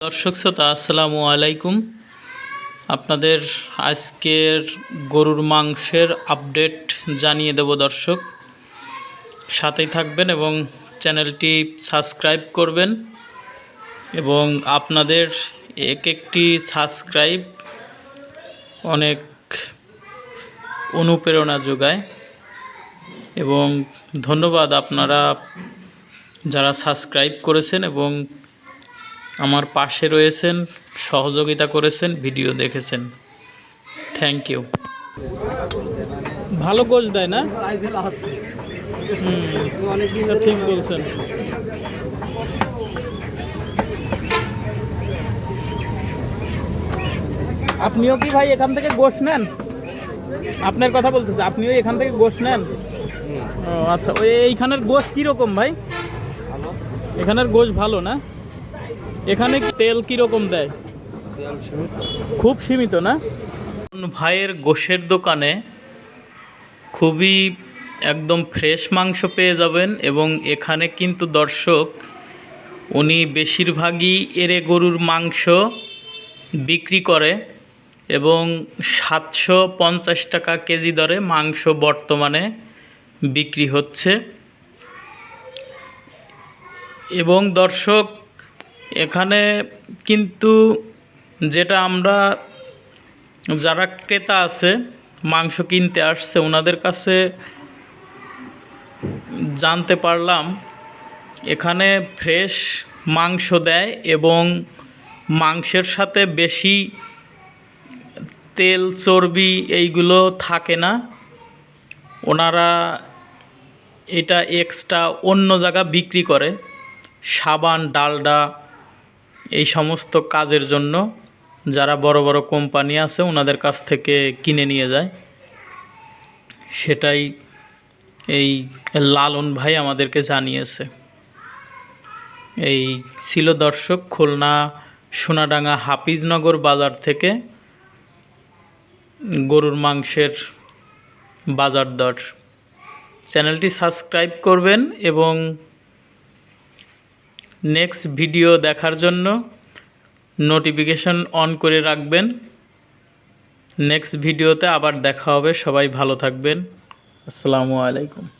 দর্শক শ্রোতা, আসসালামু আলাইকুম। আপনাদের আজকের গরুর মাংসের আপডেট জানিয়ে দেব দর্শক। সাথেই থাকবেন এবং চ্যানেলটি সাবস্ক্রাইব করবেন এবং আপনাদের এক একটি সাবস্ক্রাইব অনেক অনুপ্রেরণা যোগায় এবং ধন্যবাদ আপনারা যারা সাবস্ক্রাইব করেছেন এবং আমার পাশে রয়েছেন সহযোগিতা করেছেন ভিডিও দেখেছেন। থ্যাংক ইউ ভালো গোশ দেয় না? ঠিক বলছেন। আপনিও কি ভাই এখান থেকে গোশ নেন? আপনার কথা বলতেছে আপনিও এখান থেকে গোশ নেন? ও আচ্ছা ওই এইখানের গোশ কীরকম ভাই? এখানের গোশ ভালো না? এখানে তেল কীরকম দেয়? খুব সীমিত না? ভাইয়ের গোশের দোকানে খুবই একদম ফ্রেশ মাংস পেয়ে যাবেন এবং এখানে কিন্তু দর্শক, উনি বেশিরভাগই এরে গরুর মাংস বিক্রি করে এবং সাতশো পঞ্চাশ টাকা কেজি দরে মাংস বর্তমানে বিক্রি হচ্ছে। এবং দর্শক এখানে কিন্তু যেটা আমরা, যারা ক্রেতা আছে, মাংস কিনতে আসছে, ওনাদের কাছে জানতে পারলাম, এখানে ফ্রেশ মাংস দেয় এবং মাংসের সাথে বেশি তেল, চর্বি এইগুলো থাকে না। ওনারা এটা এক্সট্রা অন্য জায়গা বিক্রি করে, সাবান, ডালডা এই সমস্ত কাজের জন্য যারা বড় বড় কোম্পানি আছে ওনাদের কাছ থেকে কিনে নিয়ে যায়। সেটাই এই লালন ভাই আমাদেরকে জানিয়েছে। এই ছিল দর্শক খুলনা সোনাডাঙ্গা হাফিজনগর বাজার থেকে গরুর মাংসের বাজার দর। চ্যানেলটি সাবস্ক্রাইব করবেন এবং নেক্সট ভিডিও দেখার জন্য নোটিফিকেশন অন করে রাখবেন। নেক্সট ভিডিওতে আবার দেখা হবে। সবাই ভালো থাকবেন। আসসালামু আলাইকুম।